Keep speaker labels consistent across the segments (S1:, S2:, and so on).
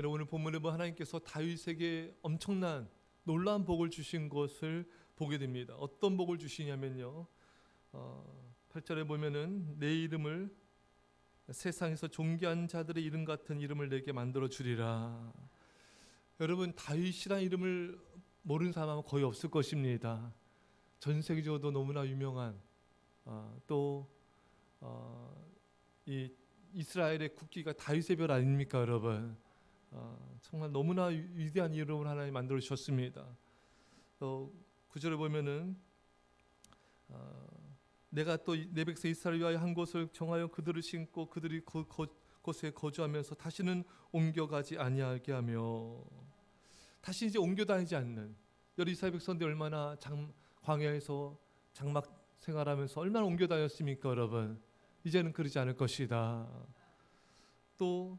S1: 여러분 오늘 본문에 보면 하나님께서 다윗에게 엄청난 놀라운 복을 주신 것을 보게 됩니다. 어떤 복을 주시냐면요. 어, 8절에 보면은 내 이름을 세상에서 존귀한 자들의 이름 같은 이름을 내게 만들어 주리라. 여러분 다윗이라는 이름을 모르는 사람은 거의 없을 것입니다. 전 세계적으로도 너무나 유명한 어, 또이 어, 이스라엘의 국기가 다윗의 별 아닙니까, 여러분? 어, 정말 너무나 위- 위대한 이름을 하나님 만들어 주셨습니다. 또 구절에 보면은 어, 내가 또 내 백성 이스라엘 위하여 한 곳을 정하여 그들을 신고 그들이 그 거- 곳에 거주하면서 다시는 옮겨가지 아니하게 하며 다시 이제 옮겨 다니지 않는 여리 이스라엘 백성들이 얼마나 장, 광야에서 장막 생활하면서 얼마나 옮겨 다녔습니까, 여러분? 이제는 그러지 않을 것이다. 또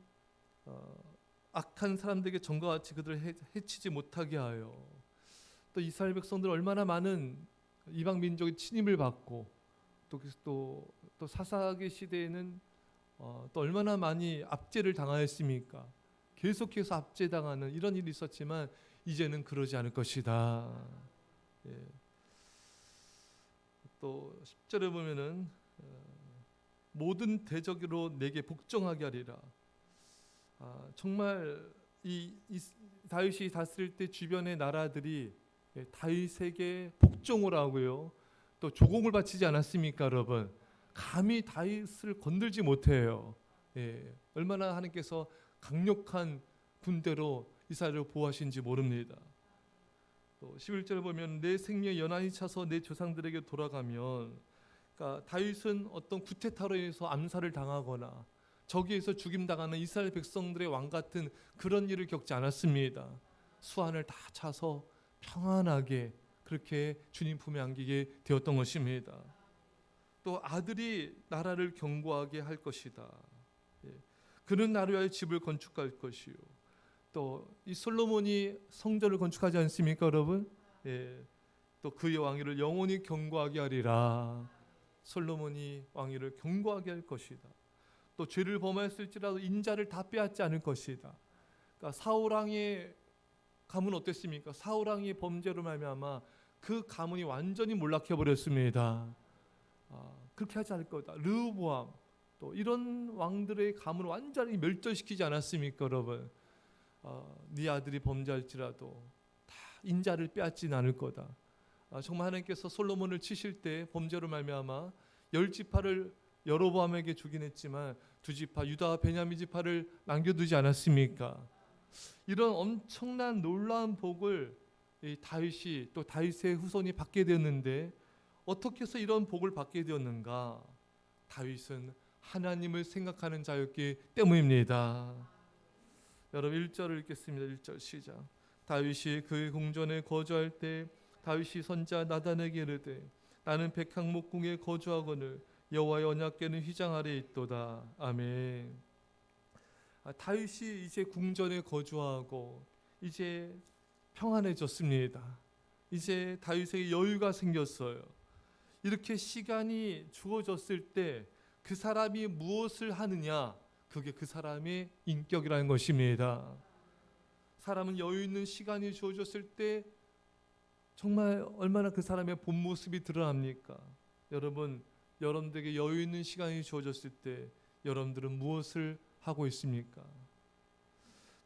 S1: 어, 악한 사람들에게 전과 같이 그들을 해, 해치지 못하게 하여 또 이스라엘 백성들 얼마나 많은 이방 민족의 침입을 받고 또 또 또 사사기 시대에는 어, 또 얼마나 많이 압제를 당하였습니까? 계속해서 압제당하는 이런 일이 있었지만 이제는 그러지 않을 것이다. 예. 또 10절에 보면은 어, 모든 대적으로 내게 복종하게 하리라. 아, 정말 이, 이 다윗이 다스릴 때 주변의 나라들이 예, 다윗에게 복종을 하고요. 또 조공을 바치지 않았습니까, 여러분? 감히 다윗을 건들지 못해요. 예, 얼마나 하나님께서 강력한 군대로 이스라엘을 보호하신지 모릅니다. 또 11절에 보면 내 생명에 연한이 차서 내 조상들에게 돌아가면 그러니까 다윗은 어떤 구테타로 인해서 암살을 당하거나 저기에서 죽임 당하는 이스라엘 백성들의 왕 같은 그런 일을 겪지 않았습니다. 수완을 다 차서 평안하게 그렇게 주님 품에 안기게 되었던 것입니다. 또 아들이 나라를 견고하게 할 것이다. 예. 그는 나를 위하여 집을 건축할 것이요. 또 이 솔로몬이 성전을 건축하지 않습니까, 여러분? 예. 또 그의 왕위를 영원히 견고하게 하리라. 솔로몬이 왕위를 견고하게 할 것이다. 또 죄를 범하였을지라도 인자를 다 빼앗지 않을 것이다. 그러니까 사울 왕의 가문 어땠습니까? 사울 왕의 범죄로 말미암아 그 가문이 완전히 몰락해 버렸습니다. 아, 그렇게 하지 않을 거다. 르보암 또 이런 왕들의 가문을 완전히 멸절시키지 않았습니까, 여러분? 어, 네 아들이 범죄할지라도 다 인자를 빼앗진 않을 거다. 아, 정말 하나님께서 솔로몬을 치실 때 범죄로 말미암아 열 지파를 여로보암에게 주긴 했지만 두 지파 유다와 베냐민 지파를 남겨두지 않았습니까? 이런 엄청난 놀라운 복을 이 다윗이 또 다윗의 후손이 받게 되었는데 어떻게 해서 이런 복을 받게 되었는가? 다윗은 하나님을 생각하는 자였기 때문입니다. 여러분 1절을 읽겠습니다. 1절 시작. 다윗이 그의 궁전에 거주할 때 다윗이 선자 나단에게 이르되 나는 백향목궁에 거주하거늘 여호와의 언약궤는 휘장 아래 있도다. 아멘. 아, 다윗이 이제 궁전에 거주하고 이제 평안해졌습니다. 이제 다윗에게 여유가 생겼어요. 이렇게 시간이 주어졌을 때 그 사람이 무엇을 하느냐 그게 그 사람의 인격이라는 것입니다. 사람은 여유 있는 시간이 주어졌을 때 정말 얼마나 그 사람의 본 모습이 드러납니까? 여러분, 여러분들에게 여유 있는 시간이 주어졌을 때 여러분들은 무엇을 하고 있습니까?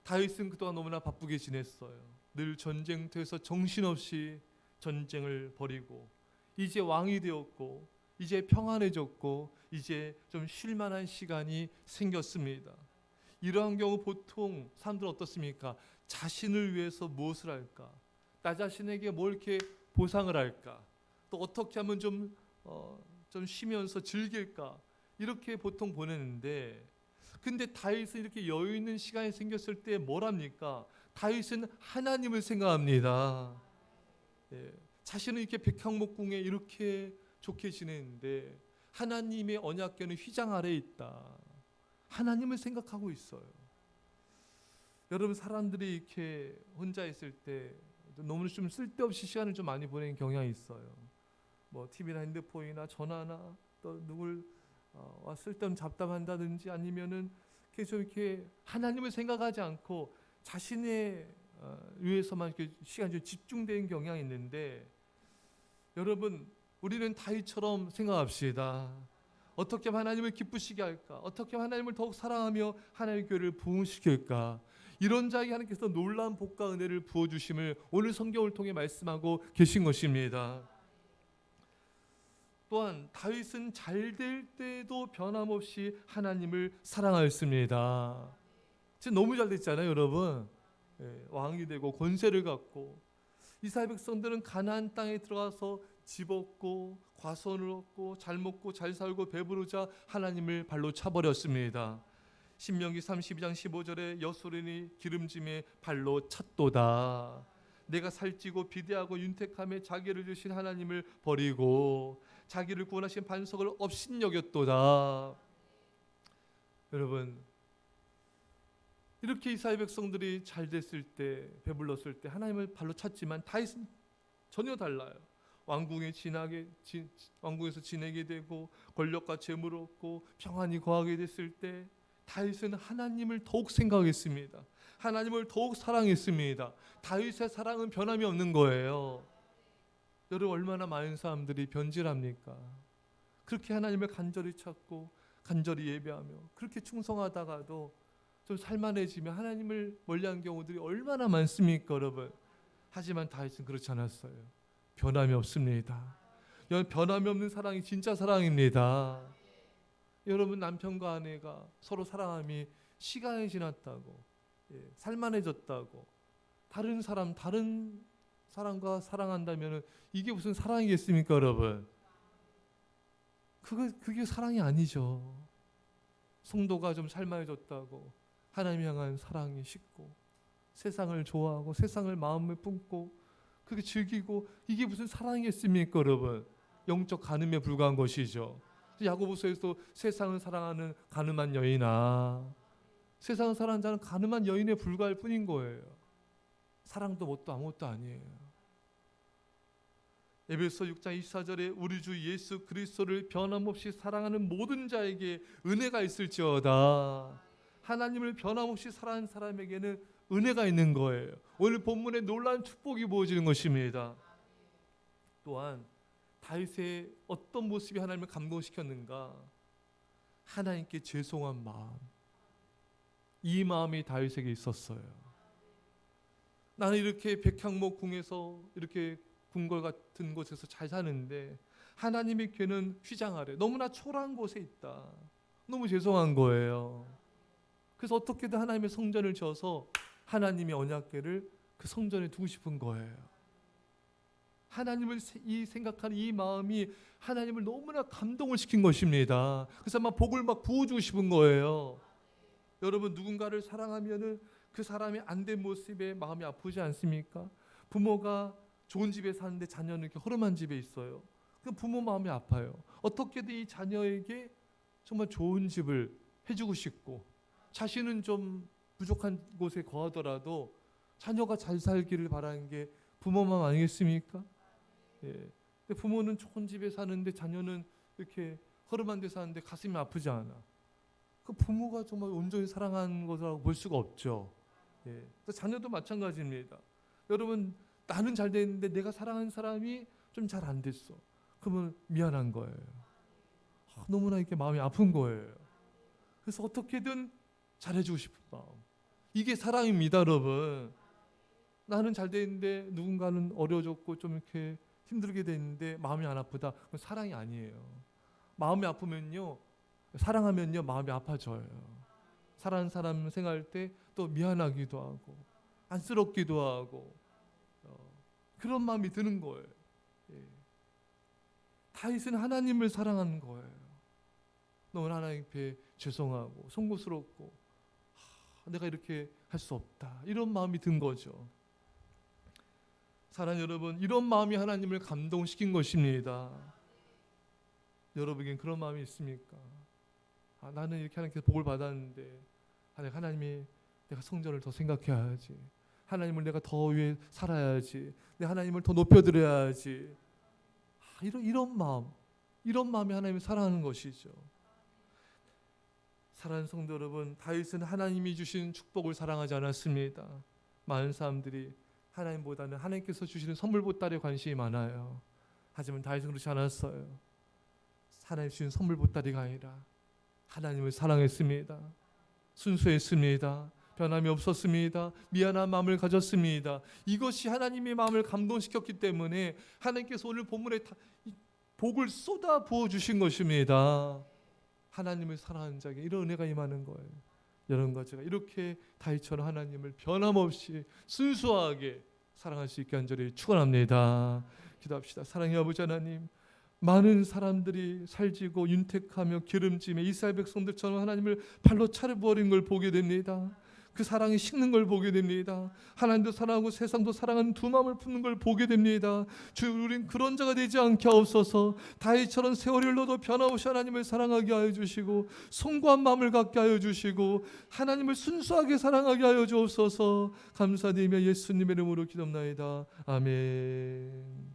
S1: 다윗은 그동안 너무나 바쁘게 지냈어요. 늘 전쟁터에서 정신없이 전쟁을 벌이고 이제 왕이 되었고 이제 평안해졌고 이제 좀 쉴만한 시간이 생겼습니다. 이러한 경우 보통 사람들은 어떻습니까? 자신을 위해서 무엇을 할까? 나 자신에게 뭘 이렇게 보상을 할까? 또 어떻게 하면 좀, 어, 좀 쉬면서 즐길까? 이렇게 보통 보내는데 근데 다윗은 이렇게 여유 있는 시간이 생겼을 때뭘 합니까? 다윗은 하나님을 생각합니다. 예, 자신은 이렇게 백향목궁에 이렇게 좋게 지내는데 하나님의 언약궤는 휘장 아래에 있다. 하나님을 생각하고 있어요. 여러분 사람들이 이렇게 혼자 있을 때 너무 좀 쓸데없이 시간을 좀 많이 보내는 경향이 있어요. 뭐 TV나 핸드폰이나 전화나 또 누굴 어, 쓸데없는 잡담한다든지 아니면은 좀 이렇게 하나님을 생각하지 않고 자신의 어, 위해서만 이렇게 시간이 좀 집중된 경향이 있는데 여러분 우리는 다윗처럼 생각합시다. 어떻게 하나님을 기쁘시게 할까? 어떻게 하나님을 더욱 사랑하며 하나님의 교회를 부흥시킬까? 이런 자에게 하나님께서 놀라운 복과 은혜를 부어 주심을 오늘 성경을 통해 말씀하고 계신 것입니다. 또한 다윗은 잘 될 때도 변함없이 하나님을 사랑하였습니다. 지금 너무 잘 됐잖아요, 여러분. 예, 왕이 되고 권세를 갖고 이스라엘 백성들은 가나안 땅에 들어가서 집 얻고 과선을 얻고 잘 먹고 잘 살고 배부르자 하나님을 발로 차버렸습니다. 신명기 32장 15절에 여소린이 기름짐에 발로 찼도다. 내가 살찌고 비대하고 윤택함에 자기를 주신 하나님을 버리고 자기를 구원하신 반석을 업신여겼도다. 여러분 이렇게 이스라엘 백성들이 잘 됐을 때 배불렀을 때 하나님을 발로 찼지만 다윗은 전혀 달라요. 왕궁에 지나게 지, 왕궁에서 지내게 되고 권력과 재물을 얻고 평안히 거하게 됐을 때 다윗은 하나님을 더욱 생각했습니다. 하나님을 더욱 사랑했습니다. 다윗의 사랑은 변함이 없는 거예요. 여러분 얼마나 많은 사람들이 변질합니까? 그렇게 하나님을 간절히 찾고 간절히 예배하며 그렇게 충성하다가도 좀 살만해지면 하나님을 멀리한 경우들이 얼마나 많습니까, 여러분? 하지만 다윗은 그렇지 않았어요. 변함이 없습니다. 변함이 없는 사랑이 진짜 사랑입니다. 여러분 남편과 아내가 서로 사랑함이 시간이 지났다고 예, 살만해졌다고 다른 사람 다른 사람과 사랑한다면 이게 무슨 사랑이겠습니까, 여러분? 그거 그게 사랑이 아니죠. 성도가 좀 살만해졌다고 하나님 향한 사랑이 식고 세상을 좋아하고 세상을 마음을 품고 그게 즐기고 이게 무슨 사랑이겠습니까, 여러분? 영적 가늠에 불과한 것이죠. 야고보서에서 세상을 사랑하는 가늠한 여인아, 세상을 사랑하는 자는 가늠한 여인에 불과할 뿐인 거예요. 사랑도 뭣도 아무것도 아니에요. 에베소 6장 24절에 우리 주 예수 그리스도를 변함없이 사랑하는 모든 자에게 은혜가 있을지어다. 하나님을 변함없이 사랑하는 사람에게는 은혜가 있는 거예요. 오늘 본문에 놀라운 축복이 부어지는 것입니다. 또한 다윗의 어떤 모습이 하나님을 감동시켰는가? 하나님께 죄송한 마음. 이 마음이 다윗에게 있었어요. 나는 이렇게 백향목 궁에서 이렇게 궁궐 같은 곳에서 잘 사는데 하나님의 괴는 휘장 아래 너무나 초라한 곳에 있다. 너무 죄송한 거예요. 그래서 어떻게든 하나님의 성전을 지어서 하나님의 언약궤를 그 성전에 두고 싶은 거예요. 하나님을 세- 이 생각하는 이 마음이 하나님을 너무나 감동을 시킨 것입니다. 그래서 막 복을 막 부어주고 싶은 거예요. 여러분 누군가를 사랑하면은 그 사람이 안된 모습에 마음이 아프지 않습니까? 부모가 좋은 집에 사는데 자녀는 이렇게 허름한 집에 있어요. 그 부모 마음이 아파요. 어떻게든 이 자녀에게 정말 좋은 집을 해주고 싶고 자신은 좀 부족한 곳에 거하더라도 자녀가 잘 살기를 바라는 게 부모 마음 아니겠습니까? 예. 부모는 좋은 집에 사는데 자녀는 이렇게 허름한 데 사는데 가슴이 아프지 않아. 그 부모가 정말 온전히 사랑하는 것이라고 볼 수가 없죠. 예. 또 자녀도 마찬가지입니다. 여러분 나는 잘 됐는데 내가 사랑하는 사람이 좀 잘 안 됐어. 그러면 미안한 거예요. 아, 너무나 이렇게 마음이 아픈 거예요. 그래서 어떻게든 잘해주고 싶은 마음. 이게 사랑입니다, 여러분. 나는 잘 됐는데 누군가는 어려워졌고 좀 이렇게 힘들게 됐는데 마음이 안 아프다. 그건 사랑이 아니에요. 마음이 아프면요, 사랑하면요 마음이 아파져요. 사랑하는 사람 생각할 때 또 미안하기도 하고 안쓰럽기도 하고 어, 그런 마음이 드는 거예요. 예. 다윗은 하나님을 사랑하는 거예요. 너무 하나님 앞에 죄송하고 송구스럽고 하, 내가 이렇게 할 수 없다 이런 마음이 든 거죠. 사랑 여러분 이런 마음이 하나님을 감동시킨 것입니다. 여러분에겐 그런 마음이 있습니까? 아, 나는 이렇게 하나님께 복을 받았는데 아, 하나님이 내가 성전을 더 생각해야지. 하나님을 내가 더 위해 살아야지. 내 하나님을 더 높여드려야지. 아, 이런 이런 마음, 이런 마음이 하나님을 사랑하는 것이죠. 사랑하는 성도 여러분, 다윗은 하나님이 주신 축복을 사랑하지 않았습니다. 많은 사람들이 하나님보다는 하나님께서 주시는 선물 보따리에 관심이 많아요. 하지만 다윗은 그렇지 않았어요. 하나님 주신 선물 보따리가 아니라 하나님을 사랑했습니다. 순수했습니다. 변함이 없었습니다. 미안한 마음을 가졌습니다. 이것이 하나님의 마음을 감동시켰기 때문에 하나님께서 오늘 본문에 복을 쏟아 부어 주신 것입니다. 하나님을 사랑하는 자에게 이런 은혜가 임하는 거예요. 것 제가 이렇게 다윗처럼 하나님을 변함없이 순수하게 사랑할 수 있게 한절히 축원합니다. 기도합시다. 사랑의 아버지 하나님, 많은 사람들이 살지고 윤택하며 기름짐에 이스라엘 백성들처럼 하나님을 발로 차려 부어린 걸 보게 됩니다. 그 사랑이 식는 걸 보게 됩니다. 하나님도 사랑하고 세상도 사랑하는 두 마음을 품는 걸 보게 됩니다. 주 우린 그런 자가 되지 않게 하옵소서. 다윗처럼 세월을 흘러도 변함없이 하나님을 사랑하게 하여 주시고 송구한 마음을 갖게 하여 주시고 하나님을 순수하게 사랑하게 하여 주옵소서. 감사드리며 예수님의 이름으로 기도합나이다. 아멘.